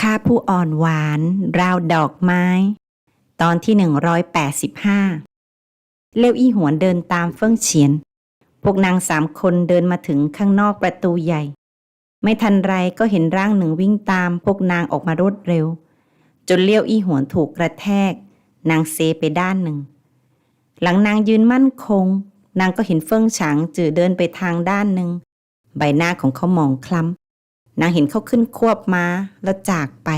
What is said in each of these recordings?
ข้าผู้อ่อนหวานราวดอกไม้ ตอนที่185เลี้ยวอี้หวนเดินตามเฟิ่งเฉียน พวกนางสามคนเดินมาถึงข้างนอกประตูใหญ่ ไม่ทันไรก็เห็นร่างหนึ่งวิ่งตามพวกนางออกมารวดเร็ว จนเลี้ยวอี้หวนถูกกระแทก นางเซไปด้านหนึ่ง หลังนางยืนมั่นคง นางก็เห็นเฟิ่งฉางจือเดินไปทางด้านหนึ่ง ใบหน้าของเขาหมองคล้ำ นางเห็นเขาขึ้นควบมาแล้วจากไป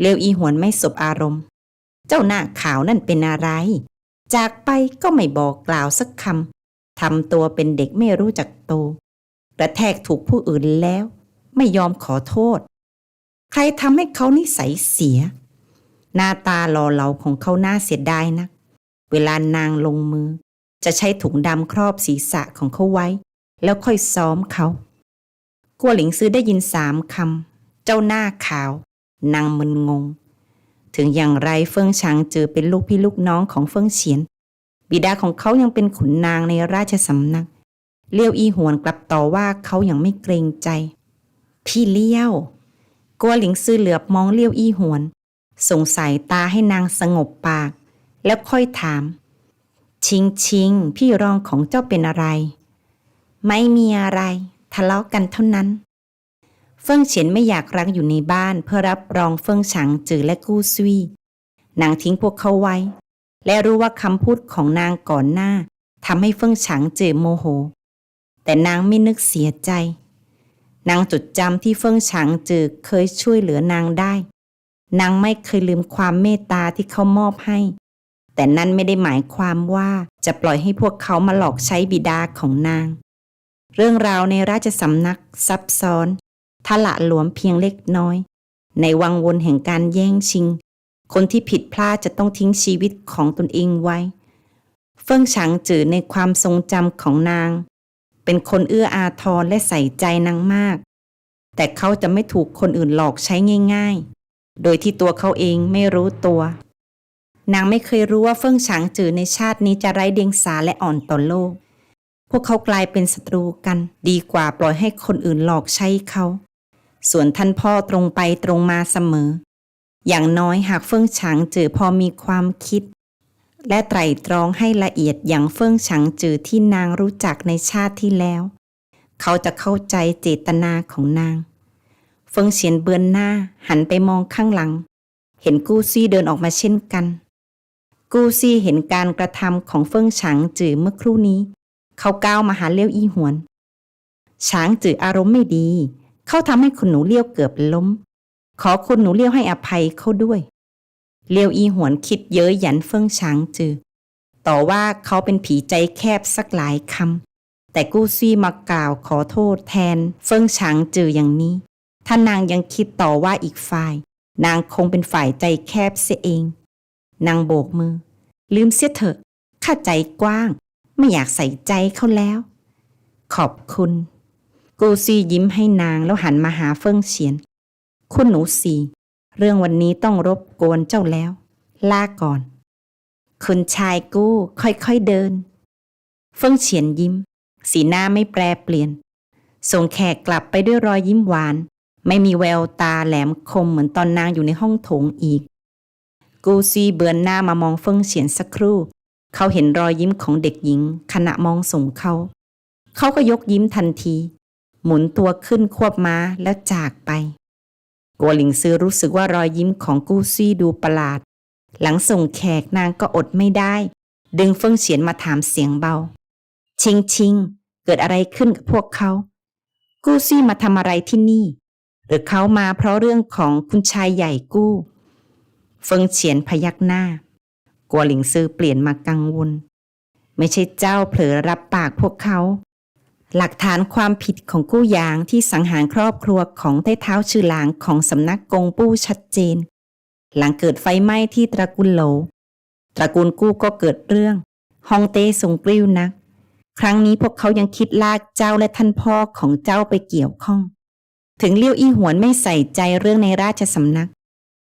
เลวอีหวนไม่สบอารมณ์ เจ้าหน้าขาวนั่นเป็นอะไร จากไปก็ไม่บอกกล่าวสักคำทำตัวเป็นเด็กไม่รู้จักโตกระแทกถูกผู้อื่นแล้ว ไม่ยอมขอโทษ ใครทำให้เขานิสัยเสีย หน้าตาหล่อเหลาของเขาน่าเสียดายนัก เวลานางลงมือ จะใช้ถุงดำครอบศีรษะของเขาไว้ แล้วค่อยซ้อมเขา กัวหลิงซื้อได้ยินสามคำ เจ้าหน้าขาวนางมึนงง ถึงอย่างไรเฟิงชางเจอเป็นลูกพี่ลูกน้องของเฟิงเฉียน บิดาของเขายังเป็นขุนนางในราชสำนัก เลี้ยวอีหวนกลับต่อว่าเขาอย่างไม่เกรงใจ พี่เลี้ยวกัวหลิงซื้อเหลือบมองเลี้ยวอีหวน สงสายตาให้นางสงบปาก แล้วค่อยถาม ชิงชิงพี่รองของเจ้าเป็นอะไร ไม่มีอะไร ทะเลาะกันเท่านั้น เฟิ่งเฉียนไม่อยากรักอยู่ในบ้านเพื่อรับรองเฟิ่งฉางจือและกู้ซุยนางทิ้งพวกเขาไว้ และรู้ว่าคำพูดของนางก่อนหน้าทำให้เฟิ่งฉางจือโมโห แต่นางไม่นึกเสียใจ นางจดจำที่เฟิ่งฉางจือเคยช่วยเหลือนางได้ นางไม่เคยลืมความเมตตาที่เขามอบให้ แต่นั่นไม่ได้หมายความว่าจะปล่อยให้พวกเขามาหลอกใช้บิดาของนาง เรื่องราวในราชสำนักซับซ้อนทละหลวมเพียงเล็กน้อย ในวังวนแห่งการแย่งชิง คนที่ผิดพลาดจะต้องทิ้งชีวิตของตนเองไว้ เฟิ่งฉางจือในความทรงจำของนาง เป็นคนเอื้ออาทรและใส่ใจนางมาก แต่เขาจะไม่ถูกคนอื่นหลอกใช้ง่าย ๆ โดยที่ตัวเขาเองไม่รู้ตัว นางไม่เคยรู้ว่าเฟิ่งฉางจือในชาตินี้จะไร้เดียงสาและอ่อนต่อโลก พวกเขากลายเป็นศัตรูกัน ดีกว่าปล่อยให้คนอื่นหลอกใช้เขา ส่วนท่านพ่อตรงไปตรงมาเสมอ อย่างน้อยหากเฟิ่งฉางจือพอมีความคิด และไตร่ตรองให้ละเอียดอย่างเฟิ่งฉางจือที่นางรู้จักในชาติที่แล้ว เขาจะเข้าใจเจตนาของนาง เฟิงเฉียนเบือนหน้าหันไปมองข้างหลัง เห็นกู้ซี่เดินออกมาเช่นกัน กู้ซี่เห็นการกระทำของเฟิงฉางจือเมื่อครู่นี้ เขาก้าวมาหาเลี้ยวอีหวนฉางจืออารมณ์ไม่ดี เขาทำให้คุณหนูเลี้ยวเกือบล้ม ขอคุณหนูเลี้ยวให้อภัยเขาด้วยเลี้ยวอีหวนคิดเย้ยหยันเฟิงฉางจือ ต่อว่าเขาเป็นผีใจแคบสักหลายคำ แต่กู้ซี่มากล่าวขอโทษแทน เฟิงฉางจืออย่างนี้ ถ้านางยังคิดต่อว่าอีกฝ่าย นางคงเป็นฝ่ายใจแคบเสียเอง นางโบกมือ ลืมเสียเถอะ ข้าใจกว้าง ไม่อยากใส่ใจเขาแล้ว ขอบคุณ กูซียิ้มให้นางแล้วหันมาหาเฟิ่งเฉียน คุณหนูสีเรื่องวันนี้ต้องรบกวนเจ้าแล้ว ลาก่อน คุณชายกู้ค่อยๆเดิน เฟิ่งเฉียนยิ้ม สีหน้าไม่แปรเปลี่ยน ส่งแขกกลับไปด้วยรอยยิ้มหวาน ไม่มีแววตาแหลมคมเหมือนตอนนางอยู่ในห้องโถงอีก กูซีเบือนหน้ามามองเฟิงเฉียนสักครู่ เขาเห็นรอยยิ้มของเด็กหญิง ขณะมองส่งเขา เขาก็ยกยิ้มทันที หมุนตัวขึ้นควบม้าแล้วจากไป กัวหลิงซื้อรู้สึกว่ารอยยิ้มของกู้ซี่ดูประหลาด หลังส่งแขกนางก็อดไม่ได้ ดึงเฟิงเฉียนมาถามเสียงเบา ชิงชิง เกิดอะไรขึ้นกับพวกเขา กู้ซี่มาทำอะไรที่นี่ หรือเขามาเพราะเรื่องของคุณชายใหญ่กู้ เฟิงเฉียนพยักหน้า กัวหลิงซือเปลี่ยนมากังวล ไม่ใช่เจ้าเผลอรับปากพวกเขา หลักฐานความผิดของกู้ยางที่สังหารครอบครัวของใต้เท้าชื่อหลางของสำนักกงปู้ชัดเจน หลังเกิดไฟไหม้ที่ตระกูลโหล ตระกูลกู้ก็เกิดเรื่องฮองเต้ทรงกริ้วนัก ครั้งนี้พวกเขายังคิดลากเจ้าและท่านพ่อของเจ้าไปเกี่ยวข้อง ถึงเลี้ยวอี้หวนไม่ใส่ใจเรื่องในราชสำนัก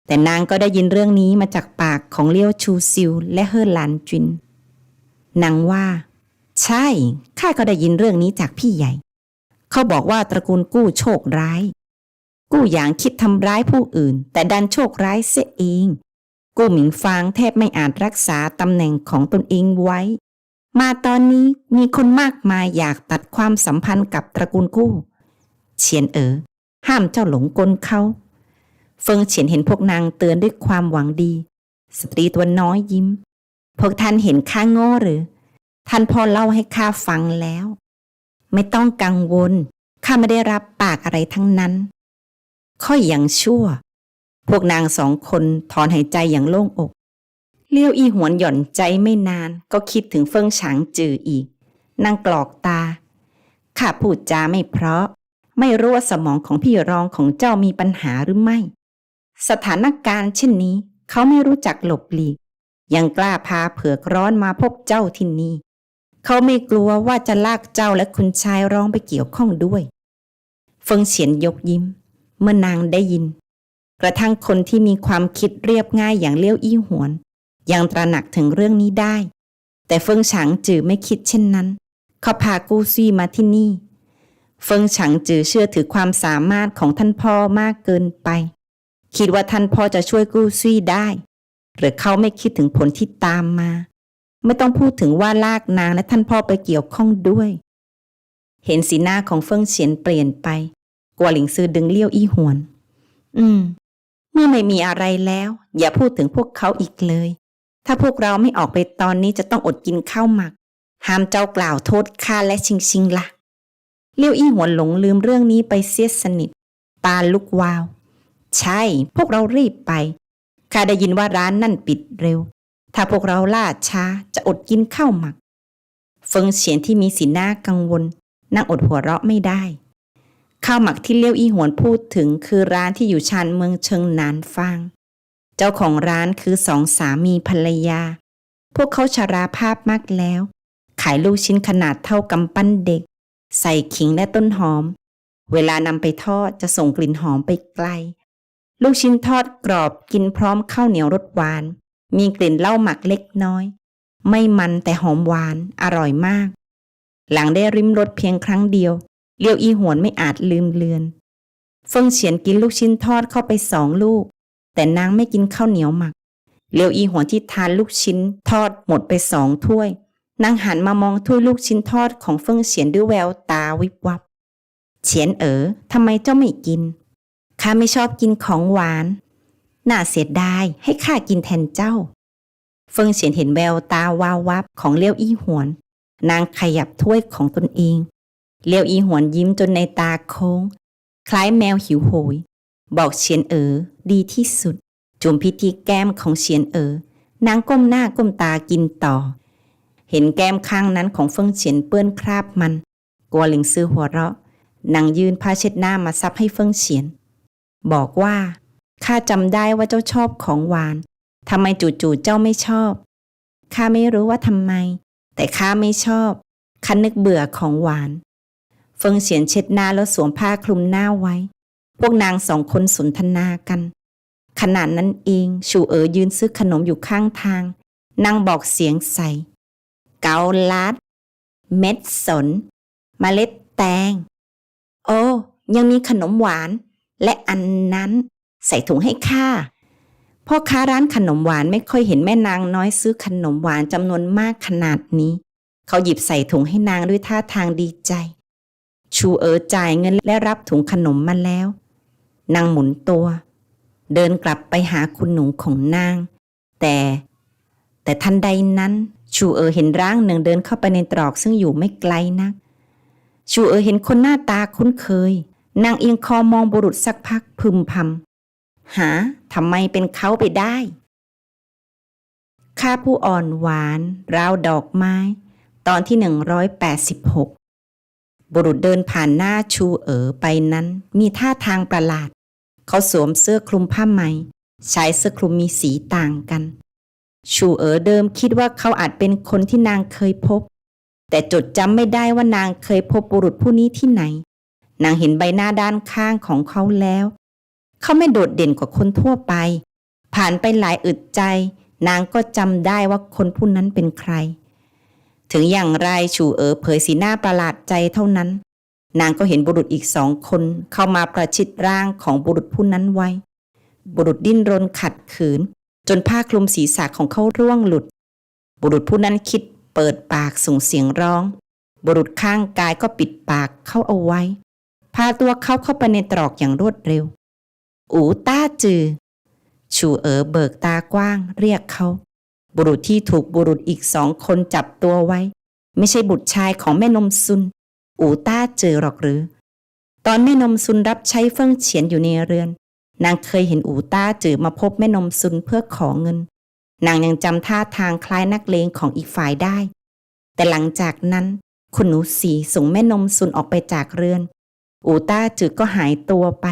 แต่นางก็ได้ยินเรื่องนี้มาจากปากของเลี้ยวชูซิวและเฮอหลานจิน นางว่า ใช่ ข้าก็ได้ยินเรื่องนี้จากพี่ใหญ่ เขาบอกว่าตระกูลกู้โชคร้าย กู้อย่างคิดทำร้ายผู้อื่น แต่ดันโชคร้ายเสียเอง กู้หมิงฟางแทบไม่อาจรักษาตำแหน่งของตนเองไว้ มาตอนนี้มีคนมากมายอยากตัดความสัมพันธ์กับตระกูลกู้ เฉียนเอ๋อห้ามเจ้าหลงกลเขา เฟิงเฉียนเห็นพวกนางเตือนด้วยความหวังดี สตรีตัวน้อยยิ้ม พวกท่านเห็นข้าโง่หรือ ท่านพ่อเล่าให้ข้าฟังแล้ว ไม่ต้องกังวล ข้าไม่ได้รับปากอะไรทั้งนั้นค่อยอย่างชั่ว พวกนางสองคนถอนหายใจอย่างโล่งอก เลี้ยวอีหวนหย่อนใจไม่นานก็คิดถึงเฟิงฉางจืออีกนางกรอกตา ข้าพูดจาไม่เพราะ ไม่รู้ว่าสมองของพี่รองของเจ้ามีปัญหาหรือไม่ สถานการณ์เช่นนี้ เขาไม่รู้จักหลบหลีก ยังกล้าพาเผือกร้อนมาพบเจ้าที่นี่ เขาไม่กลัวว่าจะลากเจ้าและคุณชายร้องไปเกี่ยวข้องด้วย เฟิงเฉียนยกยิ้ม เมื่อนางได้ยิน กระทั่งคนที่มีความคิดเรียบง่ายอย่างเลี้ยวอี้หวน ยังตระหนักถึงเรื่องนี้ได้ แต่เฟิงฉางจือไม่คิดเช่นนั้น เขาพากู้ซี่มาที่นี่ เฟิงฉางจือเชื่อถือความสามารถของท่านพ่อมากเกินไป คิดว่าท่านพ่อจะช่วยกู้ซี่ได้ หรือเขาไม่คิดถึงผลที่ตามมา ไม่ต้องพูดถึงว่าลากนางและท่านพ่อไปเกี่ยวข้องด้วย เห็นสีหน้าของเฟิงเฉียนเปลี่ยนไปกัวหลิงซือดึงเลี้ยวอี้หวน อืม เมื่อไม่มีอะไรแล้ว อย่าพูดถึงพวกเขาอีกเลย ถ้าพวกเราไม่ออกไปตอนนี้จะต้องอดกินข้าวหมัก ห้ามเจ้ากล่าวโทษข้าและชิงชิงละ่ะเลี้ยวอี้หวนหลงลืมเรื่องนี้ไปเสียสนิท ตาลุกวาว ใช่ พวกเรารีบไปข้าได้ยินว่าร้านนั่นปิดเร็ว ถ้าพวกเราล่าช้าจะอดกินข้าวหมัก เฟิงเฉียนที่มีสีหน้ากังวล นั่งอดหัวเราะไม่ได้ ข้าวหมักที่เลี้ยวอีหวนพูดถึงคือร้านที่อยู่ชานเมืองเชิงนานฟาง เจ้าของร้านคือสองสามีภรรยา พวกเขาชราภาพมากแล้ว ขายลูกชิ้นขนาดเท่ากำปั้นเด็ก ใส่ขิงและต้นหอม เวลานำไปทอดจะส่งกลิ่นหอมไปไกล ลูกชิ้นทอดกรอบกินพร้อมข้าวเหนียวรสหวาน มีกลิ่นเหล้าหมักเล็กน้อย ไม่มันแต่หอมหวานอร่อยมาก หลังได้ริมรสเพียงครั้งเดียวเลียวอีหวนไม่อาจลืมเลือนเฟิงเฉียนกินลูกชิ้นทอดเข้าไปสองลูก แต่นางไม่กินข้าวเหนียวหมักเลียวอีหวนที่ทานลูกชิ้นทอดหมดไปสองถ้วย นางหันมามองถ้วยลูกชิ้นทอดของเฟิงเฉียนด้วยแววตาวิบวับ เฉียนเอ๋อทำไมเจ้าไม่กิน ข้าไม่ชอบกินของหวาน น่าเสียดายให้ข้ากินแทนเจ้า เฟิงเฉียนเห็นแววตาวาววับของเลี้ยวอี้หวน นางขยับถ้วยของตนเอง เลี้ยวอีหวนยิ้มจนในตาโค้ง คล้ายแมวหิวโหย บอกเฉียนเอ๋อดีที่สุด จุ่มพิธีแก้มของเฉียนเอ๋อนางก้มหน้าก้มตากินต่อ เห็นแก้มข้างนั้นของเฟิงเฉียนเปื้อนคราบมันกลัวหลิงซื้อหัวเราะนางยืนผ้าเช็ดหน้ามาซับให้เฟิงเฉียน บอกว่าข้าจำได้ว่าเจ้าชอบของหวานทำไมจู่ๆเจ้าไม่ชอบข้าไม่รู้ว่าทำไม แต่ข้าไม่ชอบข้านึกเบื่อของหวาน เฟิงเฉียนเช็ดหน้าแล้วสวมผ้าคลุมหน้าไว้ พวกนางสองคนสนทนากัน ขณะนั้นเองชูเอ๋อยืนซื้อขนมอยู่ข้างทางนางบอกเสียงใสเกาลัด เม็ดสนมเมล็ดแตง โอ้ ยังมีขนมหวาน และอันนั้นใส่ถุงให้ข้าพ่อค้าร้านขนมหวานไม่ค่อยเห็นแม่นางน้อยซื้อขนมหวานจำนวนมากขนาดนี้ เขาหยิบใส่ถุงให้นางด้วยท่าทางดีใจ ชูเอ๋อจ่ายเงินและรับถุงขนมมาแล้ว นางหมุนตัว เดินกลับไปหาคุณหนูของนาง แต่ แต่ทันใดนั้น ชูเอ๋อเห็นร่างหนึ่งเดินเข้าไปในตรอกซึ่งอยู่ไม่ไกลนัก ชูเอ๋อเห็นคนหน้าตาคุ้นเคย นางเอียงคอมองบุรุษสักพักพึมพำหาทำไมเป็นเขาไปได้ ข้าผู้อ่อนหวานราวดอกไม้ ตอนที่หนึ่งร้อยแปดสิบหกบุรุษเดินผ่านหน้าชูเอ๋อไปนั้น มีท่าทางประหลาด เขาสวมเสื้อคลุมผ้าไหมใช้เสื้อคลุมมีสีต่างกัน ชูเอ๋อเดิมคิดว่าเขาอาจเป็นคนที่นางเคยพบ แต่จดจำไม่ได้ว่านางเคยพบบุรุษผู้นี้ที่ไหน นางเห็นใบหน้าด้านข้างของเขาแล้ว เขาไม่โดดเด่นกว่าคนทั่วไป ผ่านไปหลายอึดใจ นางก็จำได้ว่าคนผู้นั้นเป็นใคร ถึงอย่างไรชูเอ๋อเผยสีหน้าประหลาดใจเท่านั้น นางก็เห็นบุรุษอีกสองคนเข้ามาประชิดร่างของบุรุษผู้นั้นไว้ บุรุษดิ้นรนขัดขืน จนผ้าคลุมศีรษะของเขาร่วงหลุด บุรุษผู้นั้นคิดเปิดปากส่งเสียงร้อง บุรุษข้างกายก็ปิดปากเข้าเอาไว้ พาตัวเขาเข้าไปในตรอกอย่างรวดเร็ว อูต้าจือ ชูเอ๋อเบิกตากว้าง เรียกเขา บุรุษที่ถูกบุรุษอีกสองคนจับตัวไว้ ไม่ใช่บุตรชายของแม่นมซุน อูต้าเจอหรอกหรือ ตอนแม่นมซุนรับใช้เฟิ่งเฉียนอยู่ในเรือน นางเคยเห็นอูต้าจือมาพบแม่นมซุนเพื่อขอเงิน นางยังจำท่าทางคล้ายนักเลงของอีกฝ่ายได้ แต่หลังจากนั้นคุณหนูสีส่งแม่นมซุนออกไปจากเรือน อูต้าจือก็หายตัวไป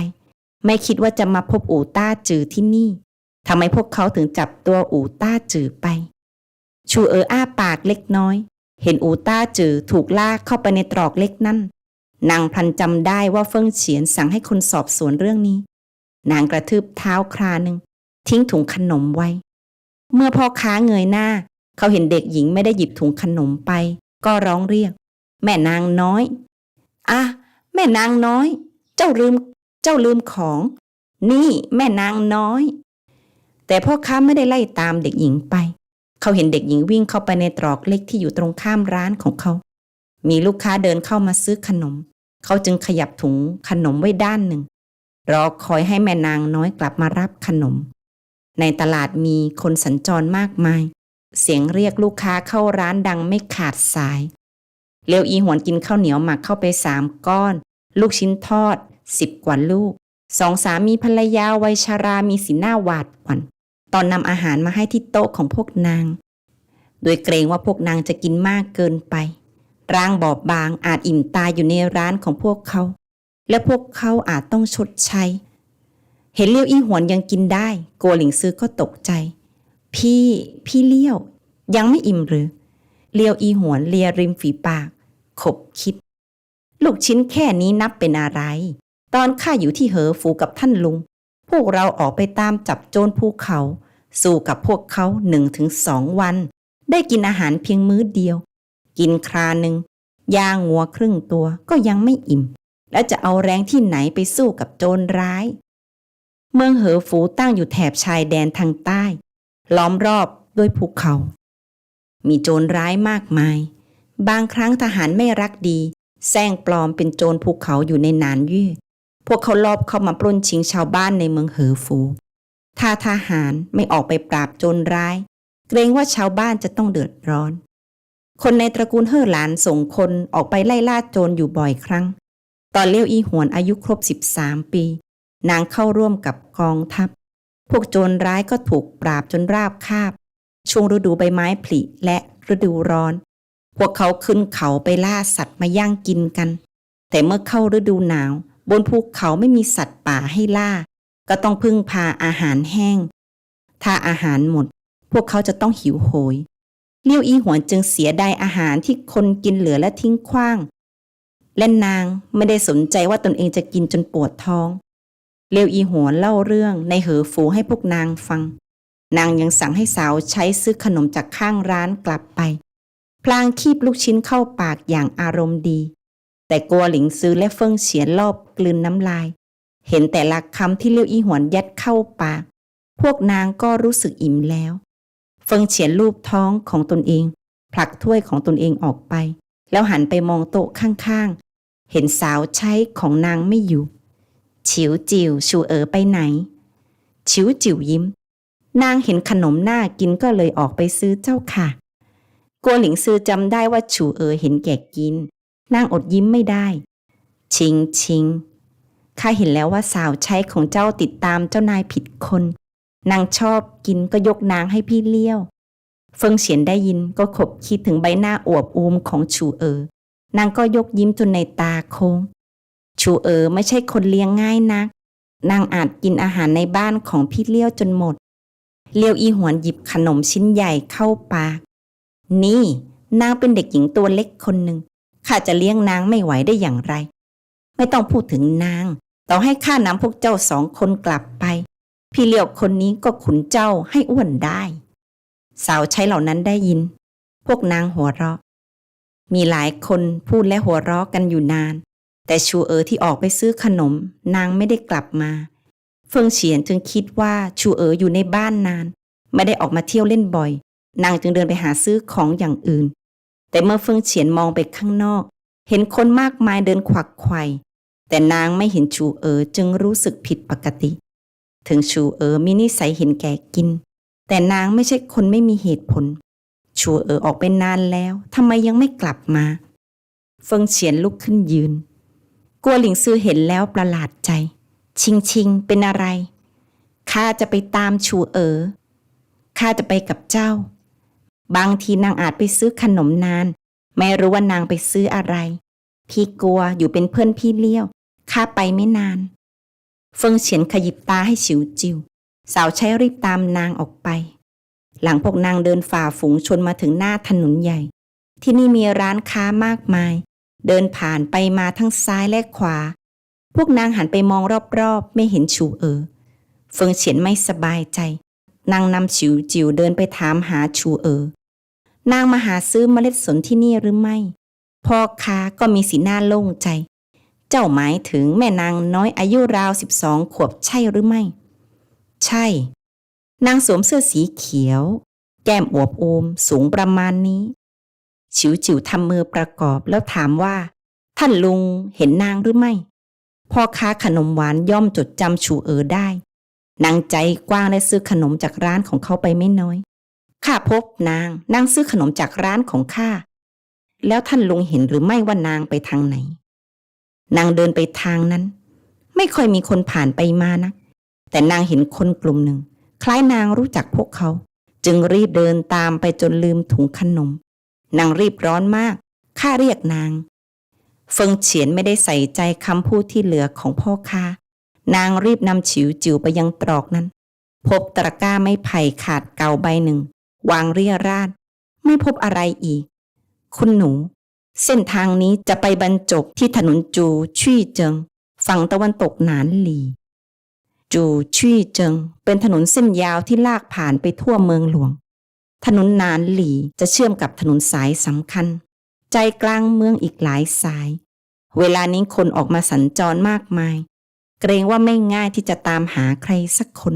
ไม่คิดว่าจะมาพบอูต้าจือที่นี่ทำไมพวกเขาถึงจับตัวอูต้าจือไป ชูเอออ้าปากเล็กน้อย เห็นอูต้าจือถูกลากเข้าไปในตรอกเล็กนั่นนางพันจำได้ว่าเฟิ่งเฉียนสั่งให้คนสอบสวนเรื่องนี้ นางกระทืบเท้าคราหนึ่งทิ้งถุงขนมไว้ เมื่อพ่อค้าเงยหน้า เขาเห็นเด็กหญิงไม่ได้หยิบถุงขนมไป ก็ร้องเรียก แม่นางน้อย อะ แม่นางน้อย เจ้าลืม เจ้าลืมของ นี่แม่นางน้อย แต่พ่อค้าไม่ได้ไล่ตามเด็กหญิงไป เขาเห็นเด็กหญิงวิ่งเข้าไปในตรอกเล็กที่อยู่ตรงข้ามร้านของเขา มีลูกค้าเดินเข้ามาซื้อขนม เขาจึงขยับถุงขนมไว้ด้านหนึ่ง รอคอยให้แม่นางน้อยกลับมารับขนม ในตลาดมีคนสัญจรมากมาย เสียงเรียกลูกค้าเข้าร้านดังไม่ขาดสาย เลียวอีหวนกินข้าวเหนียวหมักเข้าไปสามก้อน ลูกชิ้นทอดสิบกว่าลูกสองสามีภรรยาวัยชารามีสีหน้าหวาดหวั่นตอนนำอาหารมาให้ที่โต๊ะของพวกนาง โดยเกรงว่าพวกนางจะกินมากเกินไป ร่างบอบบางอาจอิ่มตายอยู่ในร้านของพวกเขา และพวกเขาอาจต้องชดใช้ เห็นเลี้ยวอีหวนยังกินได้ โกหลิงซื้อก็ตกใจ พี่พี่เลี้ยว ยังไม่อิ่มหรือ เลี้ยวอีหวนเลียริมฝีปาก ขบคิด ลูกชิ้นแค่นี้นับเป็นอะไร ตอนข้าอยู่ที่เหอฟูกับท่านลุง พวกเราออกไปตามจับโจรภูเขา สู้กับพวกเขาหนึ่งถึงสองวัน ได้กินอาหารเพียงมื้อเดียว กินคราหนึ่งย่างงัวครึ่งตัวก็ยังไม่อิ่ม แล้วจะเอาแรงที่ไหนไปสู้กับโจรร้าย เมืองเหอฟูตั้งอยู่แถบชายแดนทางใต้ ล้อมรอบด้วยภูเขา มีโจรร้ายมากมาย บางครั้งทหารไม่รักดีแซงปลอมเป็นโจรภูเขาอยู่ในนานยื่พวกเขาลอบเข้ามาปล้นชิงชาวบ้านในเมืองเหอฟู ถ้าทหารไม่ออกไปปราบโจรร้าย เกรงว่าชาวบ้านจะต้องเดือดร้อน คนในตระกูลเฮ่อหลานส่งคนออกไปไล่ล่าโจรอยู่บ่อยครั้ง ตอนเลี้ยวอีหวนอายุครบ 13 ปี นางเข้าร่วมกับกองทัพ พวกโจรร้ายก็ถูกปราบจนราบคาบ ช่วงฤดูใบไม้ผลิและฤดูร้อน พวกเขาขึ้นเขาไปล่าสัตว์มาย่างกินกัน แต่เมื่อเข้าฤดูหนาว บนภูเขาไม่มีสัตว์ป่าให้ล่า ก็ต้องพึ่งพาอาหารแห้ง ถ้าอาหารหมด พวกเขาจะต้องหิวโหยเลี้ยวอีหวนจึงเสียดายอาหารที่คนกินเหลือและทิ้งขว้าง และนางไม่ได้สนใจว่าตนเองจะกินจนปวดท้อง เลี้ยวอีหวนเล่าเรื่องในเหอฟูให้พวกนางฟัง นางยังสั่งให้สาวใช้ซื้อขนมจากข้างร้านกลับไป พลางคีบลูกชิ้นเข้าปากอย่างอารมณ์ดี แต่กัวหลิงซื้อและเฟิงเฉียนรอบกลืนน้ำลาย เห็นแต่ละคำที่เลี้ยวอีหวนยัดเข้าปาก พวกนางก็รู้สึกอิ่มแล้ว เฟิงเฉียนรูปท้องของตนเอง ผลักถ้วยของตนเองออกไป แล้วหันไปมองโต๊ะข้างๆ เห็นสาวใช้ของนางไม่อยู่ ฉิวจิวชูเอ๋อไปไหน ฉิวจิวยิ้ม นางเห็นขนมหน่ากินก็เลยออกไปซื้อเจ้าค่ะ กัวหลิงซือจำได้ว่าชูเอ๋อเห็นแก่กินนางอดยิ้มไม่ได้ ชิงชิงข้าเห็นแล้วว่าสาวใช้ของเจ้าติดตามเจ้านายผิดคน นางชอบกินก็ยกนางให้พี่เลี้ยว เฟิงเฉียนได้ยินก็ขบคิดถึงใบหน้าอวบอูมของชูเอ๋อนางก็ยกยิ้มจนในตาโค้ง ชูเอ๋อไม่ใช่คนเลี้ยงง่ายนัก นางอาจกินอาหารในบ้านของพี่เลี้ยวจนหมด เลี้ยวอีหวนหยิบขนมชิ้นใหญ่เข้าปาก นี่ นางเป็นเด็กหญิงตัวเล็กคนหนึ่งข้าจะเลี้ยงนางไม่ไหวได้อย่างไร ไม่ต้องพูดถึงนาง ต่อให้ข้านำพวกเจ้าสองคนกลับไป พี่เลี้ยวคนนี้ก็ขุนเจ้าให้อ้วนได้ สาวใช้เหล่านั้นได้ยิน พวกนางหัวเราะ มีหลายคนพูดและหัวเราะกันอยู่นาน แต่ชูเอ๋อที่ออกไปซื้อขนม นางไม่ได้กลับมา เฟิงเฉียนจึงคิดว่าชูเอ๋ออยู่ในบ้านนาน ไม่ได้ออกมาเที่ยวเล่นบ่อย นางจึงเดินไปหาซื้อของอย่างอื่น แต่เมื่อเฟิงเฉียนมองไปข้างนอก เห็นคนมากมายเดินขวักไขว่แต่นางไม่เห็นชูเอ๋อจึงรู้สึกผิดปกติ ถึงชูเอ๋อมีนิสัยเห็นแก่กิน แต่นางไม่ใช่คนไม่มีเหตุผล ชูเอ๋อออกไปนานแล้วทำไมยังไม่กลับมา เฟิงเฉียนลุกขึ้นยืนกัวหลิงซือเห็นแล้วประหลาดใจ ชิงชิงเป็นอะไรข้าจะไปตามชูเอ๋อข้าจะไปกับเจ้า บางทีนางอาจไปซื้อขนมนาน ไม่รู้ว่านางไปซื้ออะไร พี่กลัวอยู่เป็นเพื่อนพี่เลี้ยวข้าไปไม่นาน เฟิงเฉียนขยิบตาให้ฉิวจิว สาวใช้รีบตามนางออกไป หลังพวกนางเดินฝ่าฝูงชนมาถึงหน้าถนนใหญ่ ที่นี่มีร้านค้ามากมาย เดินผ่านไปมาทั้งซ้ายและขวา พวกนางหันไปมองรอบๆ ไม่เห็นชูเอ๋อเฟิงเฉียนไม่สบายใจ นางนำฉิวจิวเดินไปถามหาชูเออ นางมาหาซื้อเมล็ดสนที่นี่หรือไม่ พ่อค้าก็มีสีหน้าโล่งใจ เจ้าหมายถึงแม่นางน้อยอายุราวสิบสองขวบใช่หรือไม่ ใช่ นางสวมเสื้อสีเขียว แก้มอวบโอมสูงประมาณนี้ ฉิวจิ๋วทำมือประกอบแล้วถามว่า ท่านลุงเห็นนางหรือไม่ พ่อค้าขนมหวานย่อมจดจำชูเออได้ นางใจกว้างและซื้อขนมจากร้านของเขาไปไม่น้อย ข้าพบนางนางซื้อขนมจากร้านของข้า แล้วท่านลุงเห็นหรือไม่ว่านางไปทางไหน นางเดินไปทางนั้น ไม่ค่อยมีคนผ่านไปมานะแต่นางเห็นคนกลุ่มหนึ่ง คล้ายนางรู้จักพวกเขา จึงรีบเดินตามไปจนลืมถุงขนม นางรีบร้อนมาก ข้าเรียกนาง เฟิงเฉียนไม่ได้ใส่ใจคำพูดที่เหลือของพ่อค้า นางรีบนำฉิวจิ๋วไปยังตรอกนั้น พบตะกร้าไม้ไผ่ขาดเก่าใบหนึ่ง วางเรียราด ไม่พบอะไรอีก คุณหนู เส้นทางนี้จะไปบรรจบที่ถนนจูชี่เจิง ฝั่งตะวันตกหนานหลี จูชี่เจิง เป็นถนนเส้นยาวที่ลากผ่านไปทั่วเมืองหลวง ถนนนานหลีจะเชื่อมกับถนนสายสำคัญ ใจกลางเมืองอีกหลายสาย เวลานี้คนออกมาสัญจรมากมาย เกรงว่าไม่ง่ายที่จะตามหาใครสักคน